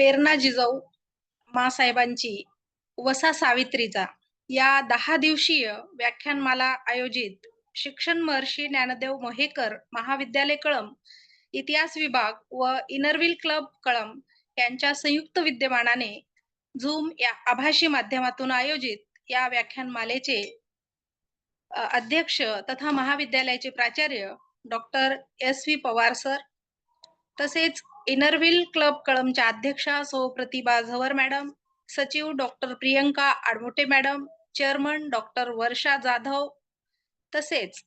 पेरणा जिजाऊ मासाहेबांची वसा सावित्रीचा. या दहा दिवसीय व्याख्यानमाला आयोजित शिक्षण महर्षी ज्ञानदेव मोहेकर महाविद्यालय कळम इतिहास विभाग व इनरविल क्लब कळम यांच्या संयुक्त विद्यमानाने झूम या आभाषी माध्यमातून आयोजित या व्याख्यानमालेचे अध्यक्ष तथा महाविद्यालयाचे प्राचार्य doctor S V Pawar sir तसेच इनरव्हिल क्लब कळमच्या अध्यक्षा सौ प्रतिभा झवर मॅडम सचिव doctor Priyanka Admote madam chairman doctor Varsha Jadhav. तसेच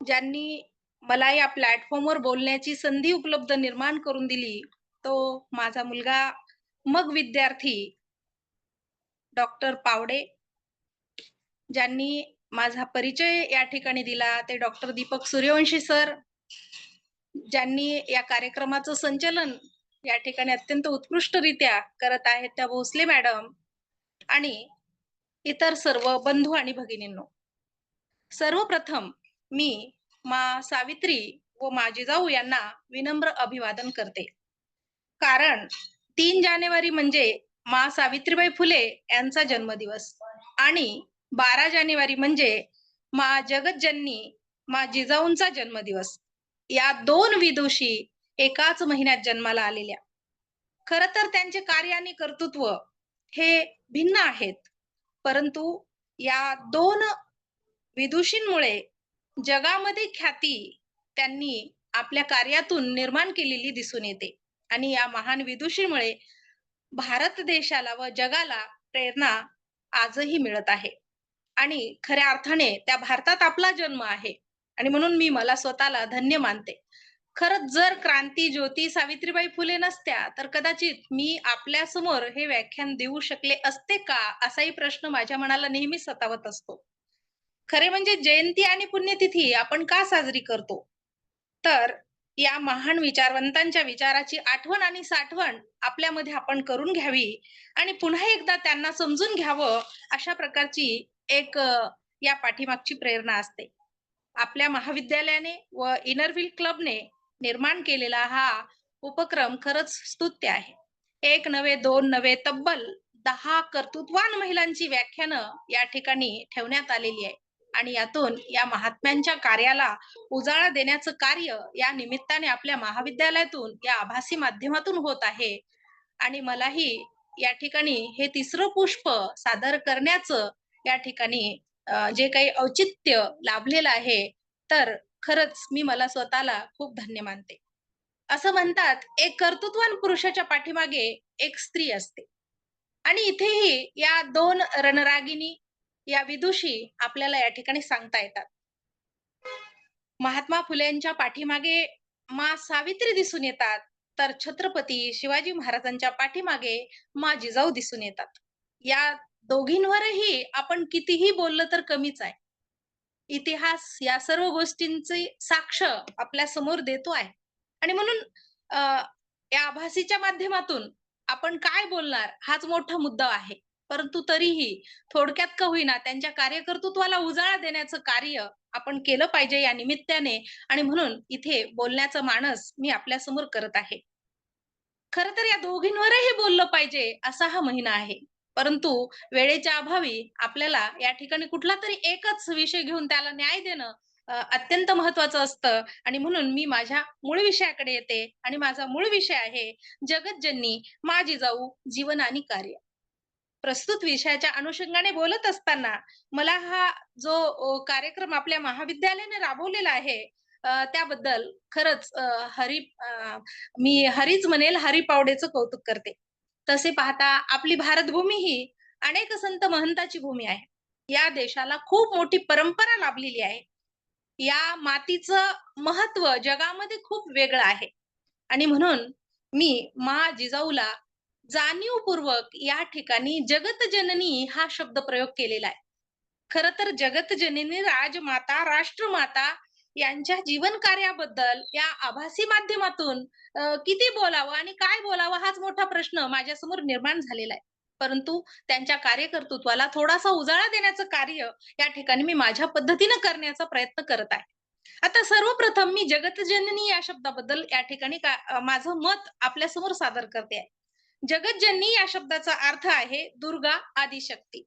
ज्यांनी मला या प्लॅटफॉर्मवर बोलण्याची संधी उपलब्ध निर्माण करून दिली तो माझा मुलगा मग विद्यार्थी डॉक्टर पावडे. ज्यांनी माझा परिचय या ठिकाणी दिला ते डॉक्टर दीपक सूर्यवंशी सर. ज्यांनी या कार्यक्रमाचं संचालन या ठिकाणी अत्यंत उत्कृष्टरित्या करत आहेत त्या भोसले मॅडम आणि इतर सर्व बंधू आणि भगिनींनो. सर्वप्रथम मी मा सावित्री व मा जिजाऊ यांना विनम्र अभिवादन करते. कारण तीन जानेवारी म्हणजे मा सावित्रीबाई फुले यांचा जन्मदिवस आणि बारा जानेवारी म्हणजे मा जगतजननी मा जिजाऊंचा जन्मदिवस. या दोन विदुषी एकाच महिन्यात जन्माला आलेल्या. खर तर त्यांचे कार्य आणि कर्तृत्व हे भिन्न आहेत. परंतु या दोन विदुषींमुळे जगामध्ये ख्याती त्यांनी आपल्या कार्यातून निर्माण केलेली दिसून येते. आणि या महान विदुषीमुळे भारत देशाला व जगाला प्रेरणा आजही मिळत आहे. आणि खऱ्या अर्थाने त्या भारतात आपला जन्म आहे. आणि म्हणून मी मला स्वतःला धन्य मानते. खरंच जर क्रांती ज्योती सावित्रीबाई फुले नसत्या तर कदाचित मी आपल्यासमोर हे व्याख्यान देऊ शकले असते का असाही प्रश्न माझ्या मनाला नेहमी सतावत असतो. खरे म्हणजे जयंती आणि पुण्यतिथी आपण का साजरी करतो? तर या महान विचारवंतांच्या विचाराची आठवण आणि साठवण आपल्यामध्ये आपण करून घ्यावी आणि पुन्हा एकदा त्यांना समजून घ्यावं अशा प्रकारची एक या पाठीमागची प्रेरणा असते. आपल्या महाविद्यालयाने व इनरव्हील क्लबने निर्माण केलेला हा उपक्रम खरंच स्तुत्य आहे. एक नवे दोन नवे तब्बल दहा कर्तृत्वान महिलांची व्याख्यानं या ठिकाणी ठेवण्यात आलेली आहे. आणि यातून या महात्म्यांच्या कार्याला उजाळा देण्याचं कार्य या निमित्ताने आपल्या महाविद्यालयातून या आभासी माध्यमातून होत आहे. आणि मलाही या ठिकाणी हे तिसरं पुष्प सादर करण्याचं या ठिकाणी जे काही औचित्य लाभलेलं आहे तर खरंच मी मला स्वतःला खूप धन्य मानते. असं म्हणतात एक कर्तृत्वान पुरुषाच्या पाठीमागे एक स्त्री असते. आणि इथेही या दोन रणरागिनी या विदुषी आपल्याला या ठिकाणी सांगता येतात. महात्मा फुलेंच्या पाठीमागे मा सावित्री दिसून येतात तर छत्रपती शिवाजी महाराजांच्या पाठीमागे मा जिजाऊ दिसून येतात. या दोघींवरही आपण कितीही बोललं तर कमीच आहे. इतिहास या सर्व गोष्टींची साक्ष आपल्यासमोर देतो आहे. आणि म्हणून अं, या आभासीच्या माध्यमातून आपण काय बोलणार हाच मोठा मुद्दा आहे. परंतु तरीही थोडक्यात का होईना त्यांच्या कार्यकर्तृत्वाला उजाळा देण्याचं कार्य आपण केलं पाहिजे या निमित्ताने आणि म्हणून इथे बोलण्याचं मानस मी आपल्यासमोर करत आहे. खर तर या दोघींवरही बोललं पाहिजे असा हा महिना आहे. परंतु वेळेच्या अभावी आपल्याला या ठिकाणी कुठला तरी एकच विषय घेऊन त्याला न्याय देणं अत्यंत महत्वाचं असतं. आणि म्हणून मी माझ्या मूळ विषयाकडे येते आणि माझा मूळ विषय आहे जगतजननी माझी जाऊ जीवन आणि कार्य. प्रस्तुत विषयाच्या अनुषंगाने बोलत असताना मला हा जो कार्यक्रम आपल्या महाविद्यालयाने राबवलेला आहे त्याबद्दल खरंच हरी मी हरीच म्हणेल हरी पावडेचं कौतुक करते. तसे पाहता आपली भारतभूमी ही अनेक संत महंताची भूमी आहे. या देशाला खूप मोठी परंपरा लाभलेली आहे. या मातीचं महत्त्व जगामध्ये खूप वेगळं आहे. आणि म्हणून मी मा जिजाऊला जाणीवपूर्वक या ठिकाणी जगतजननी हा शब्द प्रयोग केलेला आहे. खर तर जगतजननी राजमाता राष्ट्रमाता यांच्या जीवन कार्याबद्दल या आभासी माध्यमातून किती बोलावं आणि काय बोलावं हाच मोठा प्रश्न माझ्यासमोर निर्माण झालेला आहे. परंतु त्यांच्या कार्यकर्तृत्वाला थोडासा उजाळा देण्याचं कार्य या ठिकाणी मी माझ्या पद्धतीनं करण्याचा प्रयत्न करत आहे. आता सर्वप्रथम मी जगतजननी या शब्दाबद्दल या ठिकाणी माझं मत आपल्यासमोर सादर करते आहे. जगतजननी या शब्दाचा अर्थ आहे दुर्गा आदिशक्ती.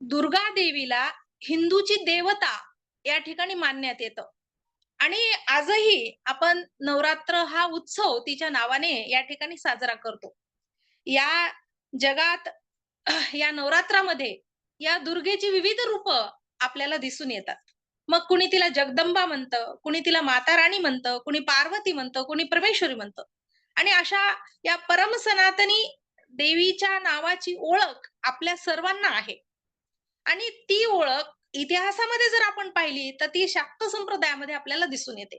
दुर्गा देवीला हिंदूची देवता या ठिकाणी मानण्यात येतं. आणि आजही आपण नवरात्र हा उत्सव तिच्या नावाने या ठिकाणी साजरा करतो. या जगात या नवरात्रामध्ये या दुर्गेची विविध रूप आपल्याला दिसून येतात. मग कुणी तिला जगदंबा म्हणतं, कुणी तिला माता राणी म्हणतं, कुणी पार्वती म्हणतं, कुणी परमेश्वरी म्हणतं. आणि अशा या परम सनातनी देवीच्या नावाची ओळख आपल्या सर्वांना आहे. आणि ती ओळख इतिहासामध्ये जर आपण पाहिली तर ती शाक्त संप्रदायामध्ये आपल्याला दिसून येते.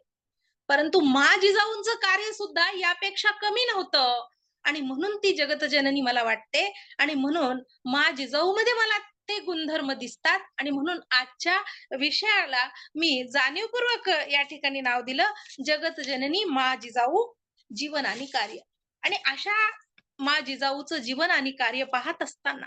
परंतु मा जिजाऊंचं कार्य सुद्धा यापेक्षा कमी नव्हतं आणि म्हणून ती जगतजननी मला वाटते आणि म्हणून मा जिजाऊमध्ये मला ते गुणधर्म दिसतात आणि म्हणून आजच्या विषयाला मी जाणीवपूर्वक या ठिकाणी नाव दिलं जगतजननी मा जिजाऊ जीवन आणि कार्य. आणि अशा मा जिजाऊचं जीवन आणि कार्य पाहत असताना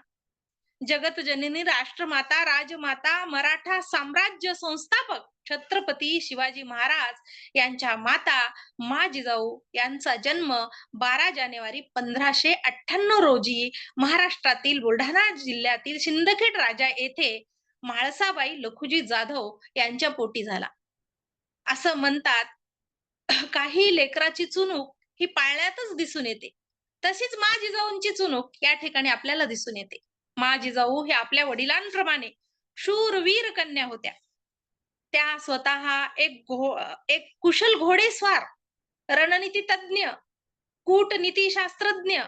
जगतजननी राष्ट्रमाता, राजमाता, मराठा साम्राज्य संस्थापक छत्रपती शिवाजी महाराज यांच्या माता मा जिजाऊ यांचा जन्म 12 जानेवारी 1598 रोजी महाराष्ट्रातील बुलढाणा जिल्ह्यातील सिंदखेड राजा येथे म्हाळसाबाई लखुजी जाधव यांच्या पोटी झाला. असं म्हणतात, काही लेकराची चुनूक ही पाळण्यातच दिसून येते. तशीच मा जिजाऊंची चुनूक या ठिकाणी आपल्याला दिसून येते. मा जिजाऊ हे आपल्या वडिलांप्रमाणे शूरवीर कन्या होत्या. त्या स्वतः एक घो एक कुशल घोडेस्वार, रणनीती तज्ञ, कूटनीती शास्त्रज्ञ,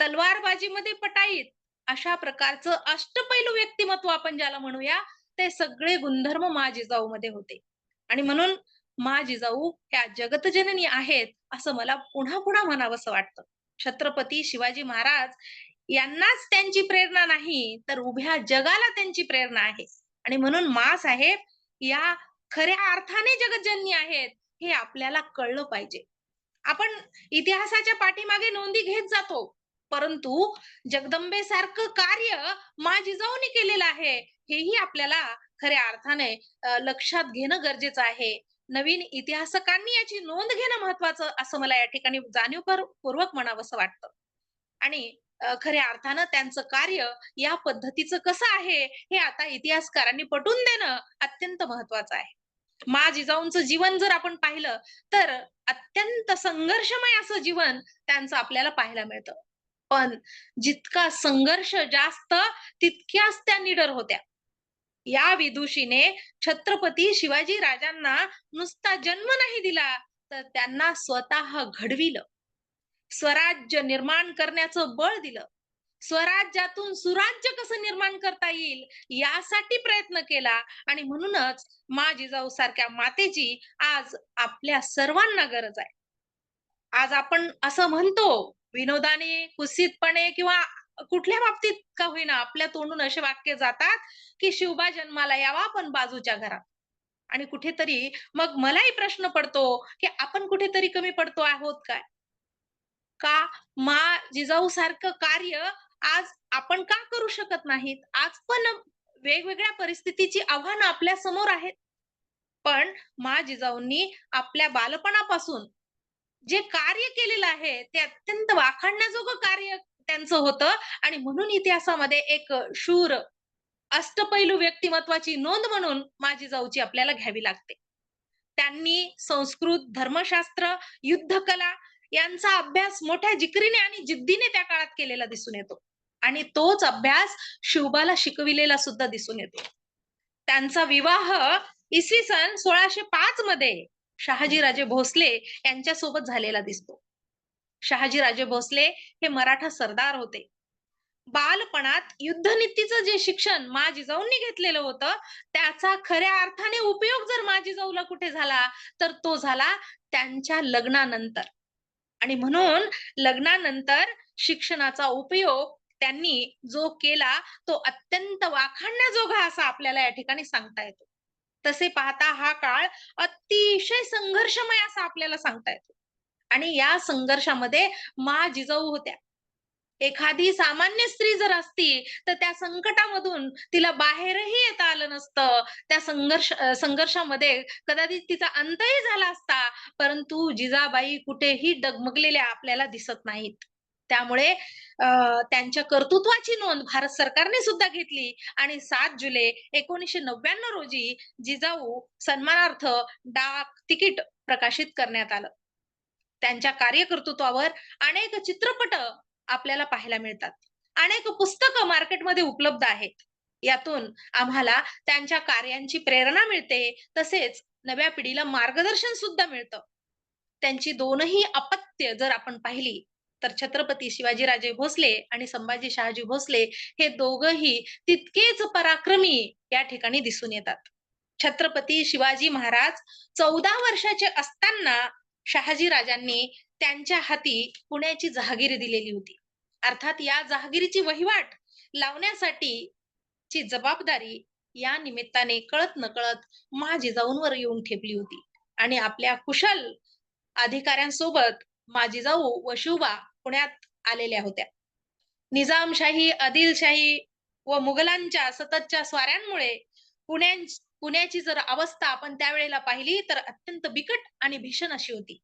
तलवारबाजीमध्ये पटाईत अशा प्रकारचं अष्टपैलू व्यक्तिमत्व आपण ज्याला म्हणूया, ते सगळे गुणधर्म मा जिजाऊमध्ये होते. आणि म्हणून मा जिजाऊ ह्या जगतजननी आहेत, असं मला पुन्हा-पुन्हा म्हणावंसं वाटतं. छत्रपती शिवाजी महाराज यांनाच त्यांची प्रेरणा नाही, तर उभ्या जगाला त्यांची प्रेरणा आहे. आणि म्हणून मा साहेब या खऱ्या अर्थाने जगजन्य आहेत, हे आपल्याला कळलं पाहिजे. आपण इतिहासाच्या पाठीमागे नोंदी घेत जातो, परंतु जगदंबेसारखं कार्य मा जिजाऊनी केलेलं आहे, हेही आपल्याला खऱ्या अर्थाने लक्षात घेणं गरजेचं आहे. नवीन इतिहासकांनी याची नोंद घेणं महत्वाचं असं मला या ठिकाणी जाणीवपूर्वक म्हणावं असं वाटतं. आणि खऱ्या अर्थानं त्यांचं कार्य या पद्धतीचं कसं आहे, हे आता इतिहासकारांनी पटवून देणं अत्यंत महत्वाचं आहे. मा जिजाऊंचं जीवन जर आपण पाहिलं, तर अत्यंत संघर्षमय असं जीवन त्यांचं आपल्याला पाहायला मिळतं. पण जितका संघर्ष जास्त, तितक्याच त्या निडर होत्या. या विदुषीने छत्रपती शिवाजी राजांना नुसता जन्म नाही दिला, तर त्यांना स्वतः घडविलं. स्वराज्य निर्माण करण्याचं बळ दिलं. स्वराज्यातून सुराज्य कसं निर्माण करता येईल, यासाठी प्रयत्न केला आणि म्हणूनच मा जिजाऊ सारख्या मातेची आज आपल्या सर्वांना गरज आहे. आज आपण असं म्हणतो विनोदाने, कुसितपणे किंवा कुठल्या बाबतीत का होईना आपल्या तोंडून असे वाक्य जातात, की शिवबा जन्माला यावा पण बाजूच्या घरात. आणि कुठेतरी मग मलाही प्रश्न पडतो, की आपण कुठेतरी कमी पडतो आहोत काय? का मा जिजाऊ सारखं कार्य आज आपण का करू शकत नाहीत? आज पण वेगवेगळ्या परिस्थितीची आव्हानं आपल्यासमोर आहेत. पण मा जिजाऊंनी आपल्या बालपणापासून जे कार्य केलेलं आहे, ते अत्यंत वाखाणण्याजोगं कार्य त्यांचं होतं आणि म्हणून इतिहासामध्ये एक शूर, अष्टपैलू व्यक्तिमत्वाची नोंद म्हणून मा जिजाऊची आपल्याला घ्यावी लागते. त्यांनी संस्कृत, धर्मशास्त्र, युद्धकला यांचा अभ्यास मोठ्या जिकरीने आणि जिद्दीने त्या काळात केलेला दिसून येतो. आणि तोच अभ्यास शिवबाला शिकविलेला सुद्धा दिसून येतो. त्यांचा विवाह इसवी सन 1605 मध्ये शहाजीराजे भोसले यांच्यासोबत झालेला दिसतो. शहाजीराजे भोसले हे मराठा सरदार होते. बालपणात युद्धनीतीचं जे शिक्षण मा जिजाऊंनी घेतलेलं होतं, त्याचा खऱ्या अर्थाने उपयोग जर मा जिजाऊला कुठे झाला, तर तो झाला त्यांच्या लग्नानंतर. आणि म्हणून लग्नानंतर शिक्षणाचा उपयोग त्यांनी जो केला, तो अत्यंत वाखाणण्याजोगा असा आपल्याला या ठिकाणी सांगता येतो. तसे पाहता हा काळ अतिशय संघर्षमय असा आपल्याला सांगता येतो. आणि या संघर्षामध्ये मा जिजाऊ होत्या. एखादी सामान्य स्त्री जर असती, तर त्या संकटामधून तिला बाहेरही येता आलं नसतं. त्या संघर्ष संघर्षामध्ये कदाचित तिचा अंतही झाला असता. परंतु जिजाबाई कुठेही डगमगलेल्या आपल्याला दिसत नाहीत. त्यामुळे त्यांच्या कर्तृत्वाची नोंद भारत सरकारने सुद्धा घेतली आणि सात जुलै 1999 रोजी जिजाऊ सन्मानार्थ डाक तिकीट प्रकाशित करण्यात आलं. त्यांच्या कार्यकर्तृत्वावर अनेक चित्रपट आपल्याला पाहायला मिळतात. अनेक पुस्तकं मार्केटमध्ये उपलब्ध आहेत. यातून आम्हाला त्यांच्या कार्यांची प्रेरणा मिळते, तसेच नव्या पिढीला मार्गदर्शन सुद्धा मिळतं. त्यांची दोनही अपत्य जर आपण पाहिली, तर छत्रपती शिवाजीराजे भोसले आणि संभाजी शहाजी भोसले हे दोघंही तितकेच पराक्रमी या ठिकाणी दिसून येतात. छत्रपती शिवाजी महाराज 14 वर्षाचे असताना शहाजी राजांनी त्यांच्या हाती पुण्याची जहागिरी दिलेली होती. अर्थात या जहागिरीची वहिवाट लावण्यासाठी ची जबाबदारी या निमित्ताने कळत-नकळत मा जिजाऊंवर येऊन ठेपली होती आणि आपल्या कुशल अधिकाऱ्यांसोबत माजिजाऊ व शिवबा पुण्यात आलेल्या होत्या. निजामशाही, आदिलशाही व मुघलांच्या सततच्या स्वाऱ्यांमुळे पुण्या पुण्याची जर अवस्था आपण त्यावेळेला पाहिली तर अत्यंत बिकट आणि भीषण अशी होती.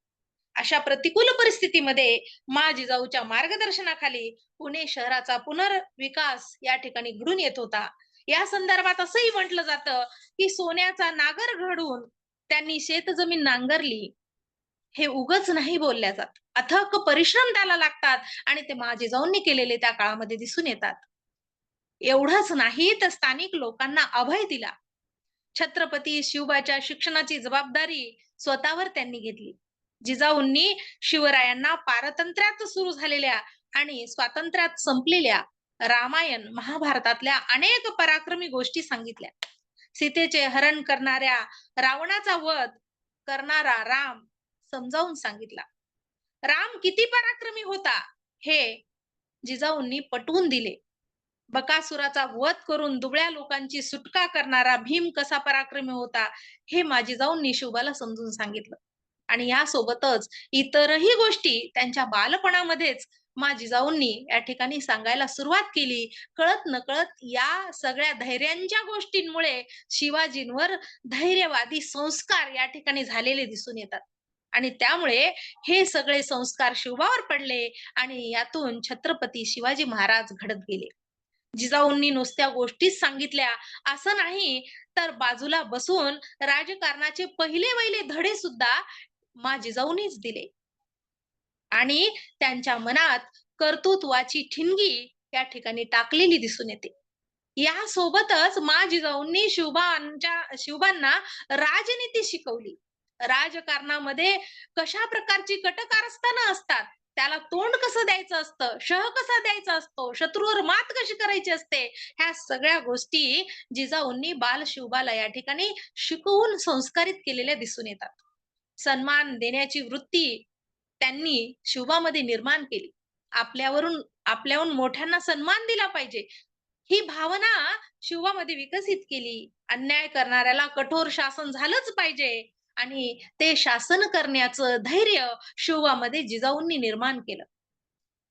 अशा प्रतिकूल परिस्थितीमध्ये मा जिजाऊच्या मार्गदर्शनाखाली पुणे शहराचा पुनर्विकास या ठिकाणी घडून येत होता. या संदर्भात असंही म्हटलं जातं, की सोन्याचा नागर घडून त्यांनी शेतजमीन नांगरली. हे उगच नाही बोलल्या जात. अथक परिश्रम त्याला लागतात आणि ते मा जिजाऊंनी केलेले त्या काळामध्ये दिसून येतात. एवढंच नाही तर स्थानिक लोकांना अभय दिला. छत्रपती शिवबाच्या शिक्षणाची जबाबदारी स्वतःवर त्यांनी घेतली. जिजाऊंनी शिवरायांना पारतंत्र्यात सुरू झालेल्या आणि स्वातंत्र्यात संपलेल्या रामायण, महाभारतातल्या अनेक पराक्रमी गोष्टी सांगितल्या. सीतेचे हरण करणाऱ्या रावणाचा वध करणारा राम समजावून सांगितला. राम किती पराक्रमी होता हे जिजाऊंनी पटवून दिले. बकासुराचा वध करून दुबळ्या लोकांची सुटका करणारा भीम कसा पराक्रमी होता हे माझी जाऊन शिवबाला समजून सांगितलं. आणि यासोबतच इतरही गोष्टी त्यांच्या बालपणामध्येच माझीजाऊंनी या ठिकाणी सांगायला सुरुवात केली. कळत-नकळत या सगळ्या धैर्यांच्या गोष्टींमुळे शिवाजींवर धैर्यवादी संस्कार या ठिकाणी झालेले दिसून येतात. आणि त्यामुळे हे सगळे संस्कार शिवबावर पडले आणि यातून छत्रपती शिवाजी महाराज घडत गेले. जिजाऊंनी नुसत्या गोष्टीच सांगितल्या असं नाही, तर बाजूला बसून राजकारणाचे पहिले-वहिले धडे सुद्धा मा जिजाऊंनीच दिले. आणि त्यांच्या मनात कर्तृत्वाची ठिणगी या ठिकाणी टाकलेली दिसून येते. यासोबतच मा जिजाऊंनी शिवबांच्या शिवबांना राजनीती शिकवली. राजकारणामध्ये कशा प्रकारची कटकारस्थानं असतात, त्याला तोंड कसं द्यायचं असतं, शह कसा द्यायचा असतो, शत्रूवर मात कशी करायची असते, ह्या सगळ्या गोष्टी जिजाऊंनी बाल शिवबाला या ठिकाणी शिकवून संस्कारित केलेल्या दिसून येतात. सन्मान देण्याची वृत्ती त्यांनी शिवबामध्ये निर्माण केली. आपल्यावरून आपल्याहून मोठ्यांना सन्मान दिला पाहिजे, ही भावना शिवबामध्ये विकसित केली. अन्याय करणाऱ्याला कठोर शासन झालंच पाहिजे आणि ते शासन करण्याचं धैर्य शिवामध्ये जिजाऊंनी निर्माण केलं.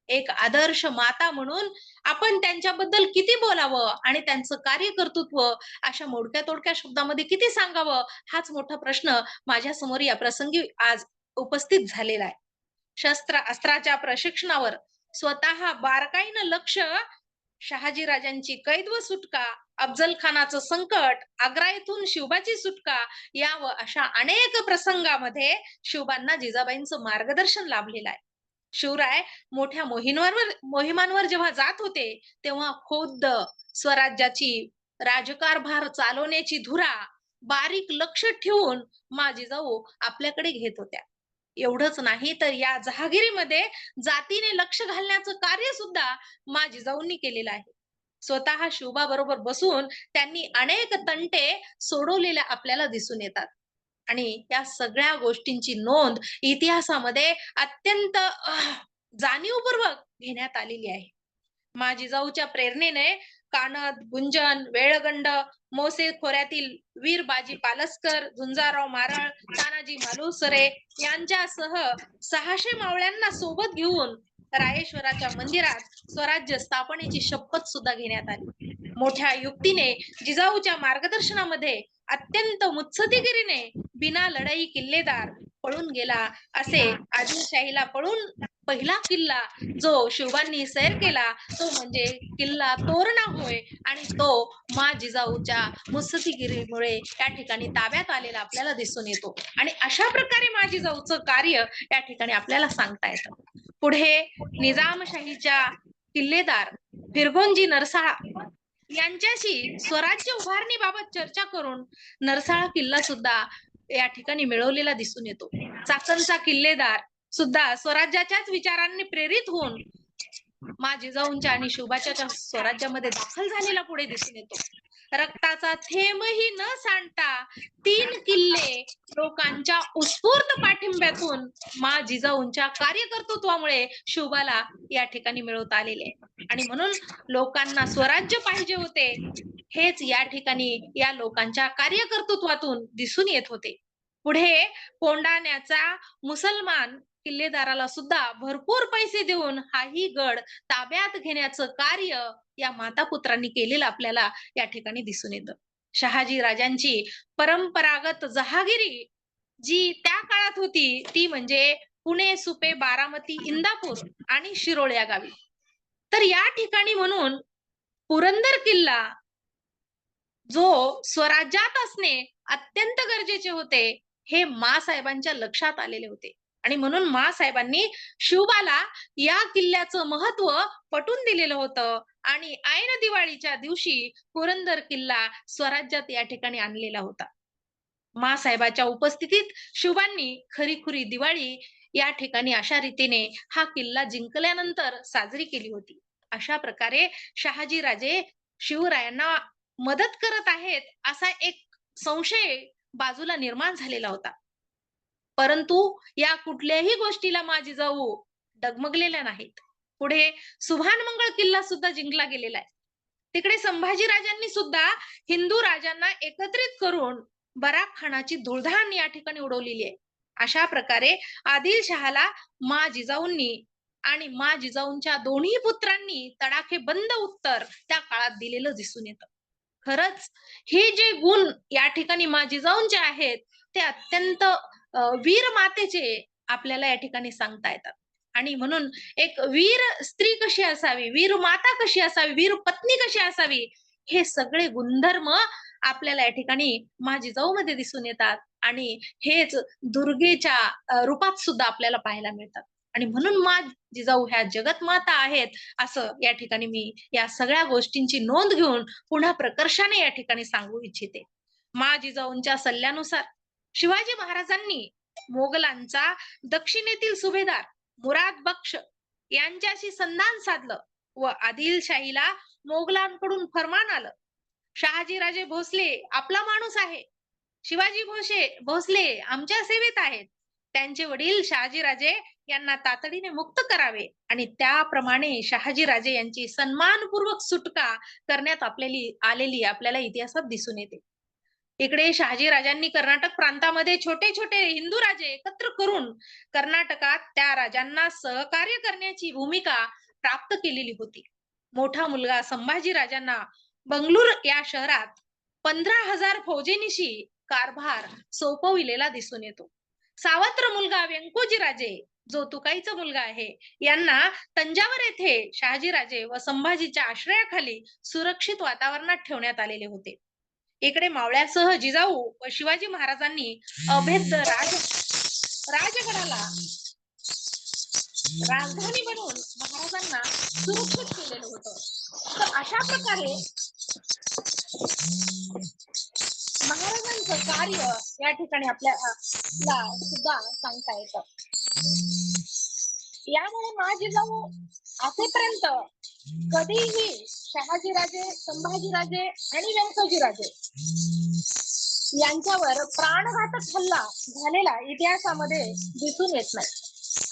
एक आदर्श माता म्हणून आपण त्यांच्याबद्दल किती बोलावं आणि त्यांचं कार्यकर्तृत्व अशा मोडक्या-तोडक्या शब्दामध्ये किती सांगावं, हाच मोठा प्रश्न माझ्यासमोर या प्रसंगी आज उपस्थित झालेला आहे. शस्त्र-अस्त्राच्या प्रशिक्षणावर स्वतः बारकाईनं लक्ष, शहाजी राजांची कैद व सुटका, अफजल खानाचं संकट, आग्रा येथून शिवबाची सुटका या व अशा अनेक प्रसंगामध्ये शिवबांना जिजाबाईंचं मार्गदर्शन लाभलेलं आहे. शिवराय मोठ्या मोहिमांवर मोहिमांवर जेव्हा जात होते, तेव्हा खोद स्वराज्याची राजकारभार चालवण्याची धुरा बारीक लक्ष ठेवून मा जिजाऊ आपल्याकडे घेत होत्या. एवढंच नाही तर या जहागिरीमध्ये जातीने लक्ष घालण्याचं कार्य सुद्धा मा जिजाऊंनी केलेलं आहे. स्वतः शिवबाबरोबर बसून त्यांनी अनेक तंटे सोडवलेल्या आपल्याला दिसून येतात. आणि या सगळ्या गोष्टींची नोंद इतिहासामध्ये अत्यंत जाणीवपूर्वक घेण्यात आलेली आहे. मा जिजाऊच्या प्रेरणेने कानद, गुंजन, वेळगंड, मोसे खोऱ्यातील वीर बाजी पालसकर, झुंजाराव मारळ, तानाजी मालुसरे यांच्यासह सहाशे मावळ्यांना सोबत घेऊन रायेश्वराच्या मंदिरात स्वराज्य स्थापनेची शपथ सुद्धा घेण्यात आली. मोठ्या युक्तीने जिजाऊच्या मार्गदर्शनामध्ये अत्यंत मुत्सदीगिरीने बिना लढाई किल्लेदार पळून गेला असे आदिलशाहीला पळून पहिला किल्ला जो शिवबांनी सैर केला तो म्हणजे किल्ला तोरणा होय. आणि तो मा जिजाऊच्या मुत्सद्देगिरीमुळे या ठिकाणी ताब्यात आलेला आपल्याला दिसून येतो. आणि अशा प्रकारे मा जिजाऊचं कार्य या ठिकाणी आपल्याला सांगता येतं. पुढे निजामशाहीच्या किल्लेदार फिरगोंजी नरसाळा यांच्याशी स्वराज्य उभारणीबाबत चर्चा करून नरसाळा किल्ला सुद्धा या ठिकाणी मिळवलेला दिसून येतो. चाकणचा किल्लेदार सुद्धा स्वराज्याच्याच विचारांनी प्रेरित होऊन माझी जिजाऊंच्या आणि शुभाच्या स्वराज्यामध्ये दाखल झालेला पुढे दिसून येतो. रक्ताचा थेंबही न सांडता तीन किल्ले लोकांच्या उत्स्फूर्त पाठिंब्यातून मा जिजाऊंच्या कार्यकर्तृत्वामुळे शुभाला या ठिकाणी मिळवता आलेले. आणि म्हणून लोकांना स्वराज्य पाहिजे होते हेच या ठिकाणी या लोकांच्या कार्यकर्तृत्वातून दिसून येत होते. पुढे कोंडाण्याचा मुसलमान किल्लेदाराला सुद्धा भरपूर पैसे देऊन हाही गड ताब्यात घेण्याचं कार्य या माता पुत्रांनी केलेलं आपल्याला या ठिकाणी दिसून येतं. शहाजी राजांची परंपरागत जहागिरी जी त्या काळात होती ती म्हणजे पुणे सुपे बारामती इंदापूर आणि शिरोळ या गावी. तर या ठिकाणी म्हणून पुरंदर किल्ला जो स्वराज्यात असणे अत्यंत गरजेचे होते हे मासाहेबांच्या लक्षात आलेले होते. आणि म्हणून मासाहेबांनी शिवबाला या किल्ल्याचं महत्त्व पटवून दिलेलं होतं. आणि ऐन दिवाळीच्या दिवशी पुरंदर किल्ला स्वराज्यात या ठिकाणी आणलेला होता. मासाहेबाच्या उपस्थितीत शिवबांनी खरीखुरी दिवाळी या ठिकाणी अशा रीतीने हा किल्ला जिंकल्यानंतर साजरी केली होती. अशा प्रकारे शहाजी राजे शिवरायांना मदत करत आहेत असा एक संशय बाजूला निर्माण झालेला होता. परंतु या कुठल्याही गोष्टीला माझी जाऊ डगमगलेल्या नाहीत. पुढे सुभानमंगळ किल्ला सुद्धा जिंकला गेलेला आहे. तिकडे संभाजी राजांनी सुद्धा हिंदू राजांना एकत्रित करून बराक खानाची धुळधाण या ठिकाणी उडवलेली आहे. अशा प्रकारे आदिलशहाला मा जिजाऊंनी आणि मा जिजाऊंच्या दोन्ही पुत्रांनी तडाखे बंद उत्तर त्या काळात दिलेलं दिसून येतं. खरंच हे जे गुण या ठिकाणी मा जिजाऊंचे आहेत ते अत्यंत वीर मातेचे आपल्याला या ठिकाणी सांगता येतात. आणि म्हणून एक वीर स्त्री कशी असावी वीर माता कशी असावी वीर पत्नी कशी असावी हे सगळे गुणधर्म आपल्याला या ठिकाणी माझी जाऊ मध्ये दिसून येतात. आणि हेच दुर्गेच्या रूपात सुद्धा आपल्याला पाहायला मिळतात. आणि म्हणून मा जिजाऊ ह्या जगत माता आहेत असं या ठिकाणी मी या सगळ्या गोष्टींची नोंद घेऊन पुन्हा प्रकर्षाने या ठिकाणी सांगू इच्छिते. मा जिजाऊंच्या सल्ल्यानुसार शिवाजी महाराजांनी मोगलांचा दक्षिणेतील सुभेदार मुराद बक्ष यांच्याशी संधान साधलं व आदिलशाहीला मोगलांकडून फरमान आलं. शहाजीराजे भोसले आपला माणूस आहे. शिवाजी भोसे भोसले आमच्या सेवेत आहेत. त्यांचे वडील शहाजीराजे यांना तातडीने मुक्त करावे आणि त्याप्रमाणे शहाजीराजे यांची सन्मानपूर्वक सुटका करण्यात आपल्याली आलेली आपल्याला इतिहासात दिसून येते. इकडे शहाजी राजांनी कर्नाटक प्रांतामध्ये छोटे छोटे हिंदू राजे एकत्र करून कर्नाटकात त्या राजांना सहकार्य करण्याची भूमिका प्राप्त केलेली होती. मोठा मुलगा संभाजी राजांना बंगळूर या शहरात पंधरा हजार फौजेनिशी कारभार सोपविलेला दिसून येतो. सावत्र मुलगा व्यंकोजी राजे जो तुकाईचा मुलगा आहे यांना तंजावर येथे शहाजीराजे व संभाजीच्या आश्रयाखाली सुरक्षित वातावरणात ठेवण्यात आलेले होते. इकडे मावळ्यासह जिजाऊ व शिवाजी महाराजांनी अभेद्य राज राजगडाला राजधानी बनवून महाराजांना सुरक्षित केलेलं होतं. तर अशा प्रकारे महाराजांचं कार्य या ठिकाणी आपल्याला सुद्धा सांगता येतं. यामुळे माझी जाऊ असेपर्यंत कधीही शहाजीराजे संभाजीराजे आणि व्यंकजीराजे यांच्यावर प्राणघातक हल्ला झालेला इतिहासामध्ये दिसून येत नाही.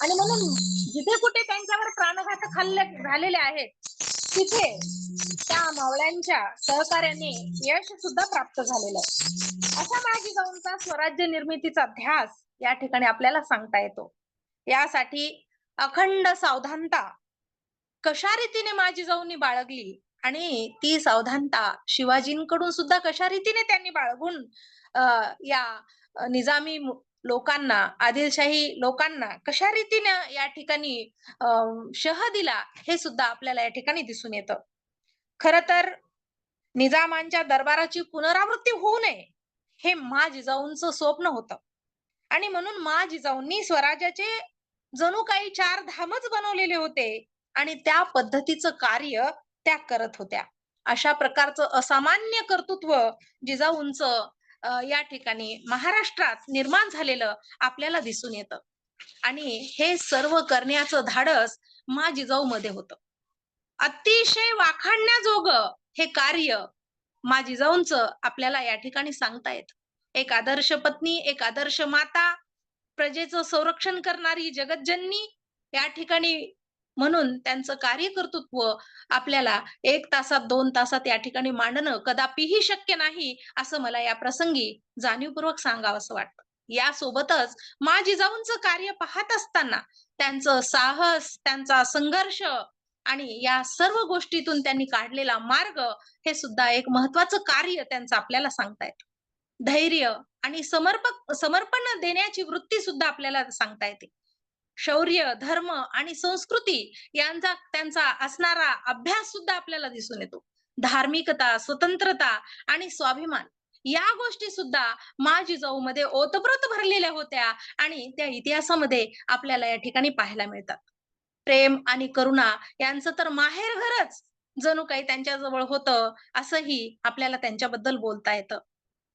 आणि म्हणून जिथे कुठे त्यांच्यावर प्राणघातक हल्ले झालेले आहेत तिथे त्या मावळ्यांच्या सहकार्याने यश सुद्धा प्राप्त झालेलं आहे. अशा माझी जाऊनचा स्वराज्य निर्मितीचा ध्यास या ठिकाणी आपल्याला सांगता येतो. यासाठी अखंड सावधानता कशा रीतीने माझी जाऊनी बाळगली आणि ती सावधानता शिवाजींकडून सुद्धा कशा रीतीने त्यांनी बाळगून या निजामी लोकांना आदिलशाही लोकांना कशा रीतीने या ठिकाणी अं, शह दिला हे सुद्धा आपल्याला या ठिकाणी दिसून येतं. खर तर निजामांच्या दरबाराची पुनरावृत्ती होऊ नये हे मा जिजाऊंचं स्वप्न होतं. आणि म्हणून मा जिजाऊंनी स्वराज्याचे जणू काही चार धामच बनवलेले होते. आणि त्या पद्धतीचं कार्य त्या करत होत्या. अशा प्रकारचं असामान्य कर्तृत्व जिजाऊंचं या ठिकाणी महाराष्ट्रात निर्माण झालेलं आपल्याला दिसून येतं. आणि हे सर्व करण्याचं धाडस मा जिजाऊ मध्ये होतं. अतिशय वाखाणण्याजोगं हे कार्य मा जिजाऊंच आपल्याला या ठिकाणी सांगता येत. एक आदर्श पत्नी एक आदर्श माता प्रजेचं संरक्षण करणारी जगतजननी या ठिकाणी म्हणून त्यांचं कार्यकर्तृत्व आपल्याला एक तासात दोन तासात या ठिकाणी मांडणं कदापिही शक्य नाही असं मला या प्रसंगी जाणीवपूर्वक सांगावं असं वाटतं. यासोबतच मा जिजाऊंचं कार्य पाहत असताना त्यांचं साहस त्यांचा संघर्ष आणि या सर्व गोष्टीतून त्यांनी काढलेला मार्ग हे सुद्धा एक महत्वाचं कार्य त्यांचं आपल्याला सांगता धैर्य आणि समर्पक समर्पण देण्याची वृत्ती सुद्धा आपल्याला सांगता येते. शौर्य धर्म आणि संस्कृती यांचा त्यांचा असणारा अभ्यास सुद्धा आपल्याला दिसून येतो. धार्मिकता स्वतंत्रता आणि स्वाभिमान या गोष्टी सुद्धा मा जिजाऊमध्ये ओतप्रोत भरलेल्या होत्या आणि त्या इतिहासामध्ये आपल्याला या ठिकाणी पाहायला मिळतात. प्रेम आणि करुणा यांचं तर माहेर घरच. जणू काही त्यांच्याजवळ होतं असंही आपल्याला त्यांच्याबद्दल बोलता येतं.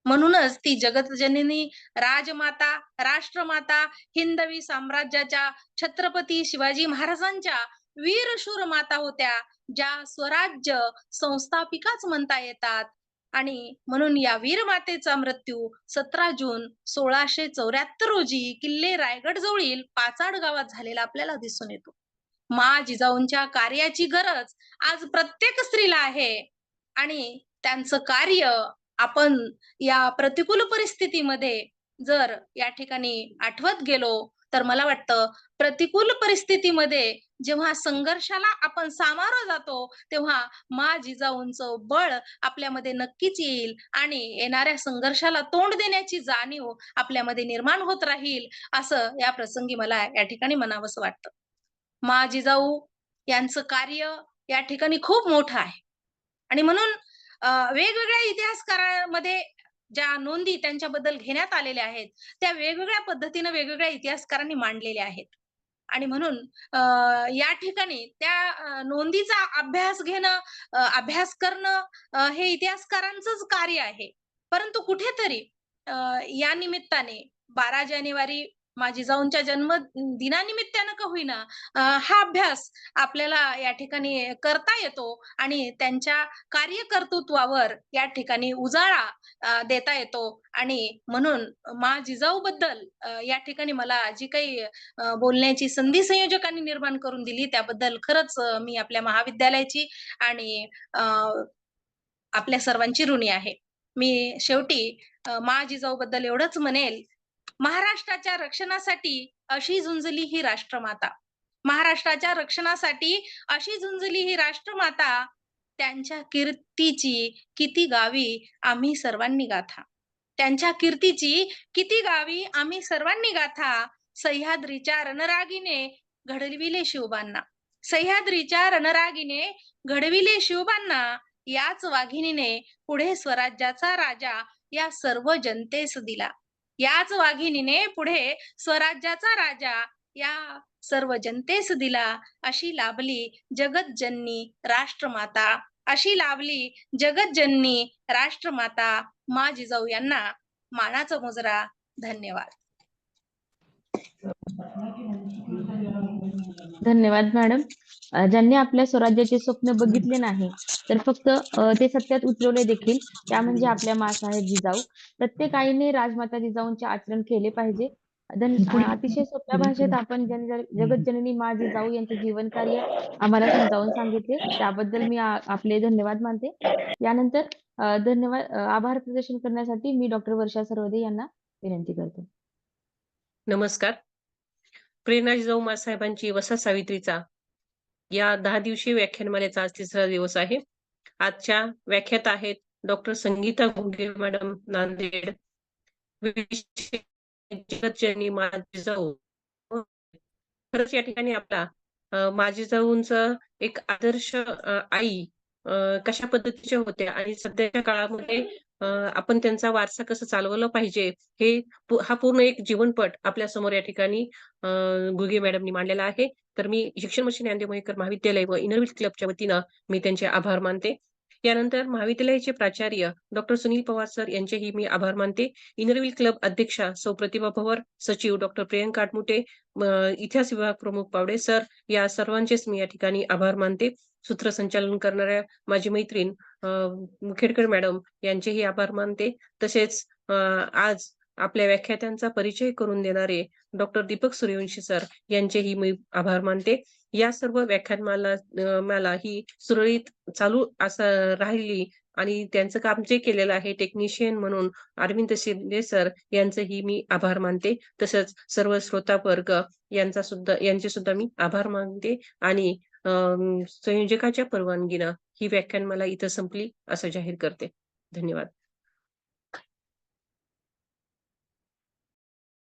म्हणूनच ती जगतजननी राजमाता राष्ट्रमाता हिंदवी साम्राज्याच्या छत्रपती शिवाजी महाराजांच्या वीरशूर माता होत्या ज्या स्वराज्य संस्थापिकाच म्हणता येतात. आणि म्हणून या वीर मातेचा मृत्यू सतरा जून सोळाशे चौऱ्याहत्तर रोजी किल्ले रायगड जवळील पाचाड गावात झालेला आपल्याला दिसून येतो. मा जिजाऊंच्या कार्याची गरज आज प्रत्येक स्त्रीला आहे. आणि त्यांचं कार्य आपण या प्रतिकूल परिस्थितीमध्ये जर या ठिकाणी आठवत गेलो तर मला वाटतं प्रतिकूल परिस्थितीमध्ये जेव्हा संघर्षाला आपण सामोरं जातो तेव्हा मा जिजाऊंचं बळ आपल्यामध्ये नक्कीच येईल आणि येणाऱ्या संघर्षाला तोंड देण्याची जाणीव आपल्यामध्ये निर्माण होत राहील असं या प्रसंगी मला या ठिकाणी म्हणावंसं वाटतं. मा जिजाऊ यांचं कार्य या ठिकाणी खूप मोठं आहे. आणि म्हणून वेगवेगळ्या इतिहासकारांमध्ये ज्या नोंदी त्यांच्याबद्दल घेण्यात आलेल्या आहेत त्या वेगवेगळ्या पद्धतीनं वेगवेगळ्या इतिहासकारांनी मांडलेल्या आहेत. आणि म्हणून या ठिकाणी त्या नोंदीचा अभ्यास घेणं अभ्यास करणं हे इतिहासकारांचंच कार्य आहे. परंतु कुठेतरी या निमित्ताने बारा जानेवारी मा जिजाऊंच्या जन्म दिनानिमित्तानं का होईना हा अभ्यास आपल्याला या ठिकाणी करता येतो आणि त्यांच्या कार्यकर्तृत्वावर या ठिकाणी उजाळा देता येतो. आणि म्हणून मा जिजाऊ बद्दल या ठिकाणी मला जी काही बोलण्याची संधी संयोजकांनी निर्माण करून दिली त्याबद्दल खरंच मी आपल्या महाविद्यालयाची आणि अ, आपल्या सर्वांची ऋणी आहे. मी शेवटी मा जिजाऊ बद्दल एवढंच म्हणेल महाराष्ट्राच्या रक्षणासाठी अशी झुंजली ही राष्ट्रमाता. महाराष्ट्राच्या रक्षणासाठी अशी झुंजली ही राष्ट्रमाता त्यांच्या कीर्तीची किती गावी आम्ही सर्वांनी गाथा. त्यांच्या कीर्तीची किती गावी आम्ही सर्वांनी गाथा सह्याद्रीच्या रणरागीने घडविले शिवबांना. सह्याद्रीच्या रणरागीने घडविले शिवबांना याच वाघिणीने पुढे स्वराज्याचा राजा या सर्व जनतेस दिला. याच वाघिणीने पुढे स्वराज्याचा राजा या सर्व जनतेस दिला. अशी लाभली जगतजननी राष्ट्रमाता. अशी लाभली जगतजननी राष्ट्रमाता मा जिजाऊ यांना. मानाचा मुजरा धन्यवाद. धन्यवाद मॅडम. ज्यांनी आपल्या स्वराज्याचे स्वप्न बघितले नाही तर फक्त ते सत्यात उतरवले देखील. त्या म्हणजे आपल्या मासाहेब जिजाऊ प्रत्येक आईने राजमाता जिजाऊंचे आचरण केले पाहिजे. अतिशय सोप्या भाषेत आपण जन जगतजननी मा जिजाऊ यांचे जीवन कार्य आम्हाला समजावून सांगितले. त्याबद्दल मी आ- आपले धन्यवाद मानते. यानंतर धन्यवाद आभार प्रदर्शन करण्यासाठी मी डॉक्टर वर्षा सरवदे यांना विनंती करते. नमस्कार. प्रेरणा जिजाऊ मासाहेबांची वसंत सावित्रीचा या दहा दिवसीय व्याख्यानमालेचा आज तिसरा दिवस आहे. आजच्या व्याख्यात आहेत डॉक्टर संगीता गुंगे मॅडम नांदेड. जिजाऊ खरंच या ठिकाणी आपला माझी मा एक आदर्श आई कशा पद्धतीच्या होत्या आणि सध्याच्या काळामध्ये आपण त्यांचा वारसा कसं चालवलं पाहिजे हे हा पूर्ण एक जीवनपट आपल्यासमोर या ठिकाणी गुगे मॅडमनी मांडलेला आहे. तर मी शिक्षण मशी ज्ञानदेव मयेकर महाविद्यालय व इनरविल क्लबच्या वतीनं मी त्यांचे आभार मानते. यानंतर महाविद्यालयाचे प्राचार्य डॉक्टर सुनील पवार सर यांचेही मी आभार मानते. इनरविल क्लब अध्यक्षा सौ प्रतिभा पवार सचिव डॉक्टर प्रियंका आटमुटे इतिहास विभाग प्रमुख पावडे सर या सर्वांचेच मी या ठिकाणी आभार मानते. सूत्रसंचालन करणाऱ्या माझी मैत्रीण मुखेडकर मॅडम यांचेही आभार मानते. तसेच आज आपल्या व्याख्यात्यांचा परिचय करून देणारे डॉक्टर दीपक सूर्यवंशी सर यांचेही मी आभार मानते. या सर्व व्याख्यानमाला अ, माला ही सुरळीत चालू असं राहिली आणि त्यांचं काम जे केलेलं आहे टेक्निशियन म्हणून अरविंद शिंदे सर यांचेही मी आभार मानते. तसंच सर्व श्रोता वर्ग यांचा सुद्धा यांचे सुद्धा मी आभार मानते. आणि संयोजकाच्या परवानगीनं ही व्याख्यान मला इथं संपली. असं जाहीर करते. धन्यवाद.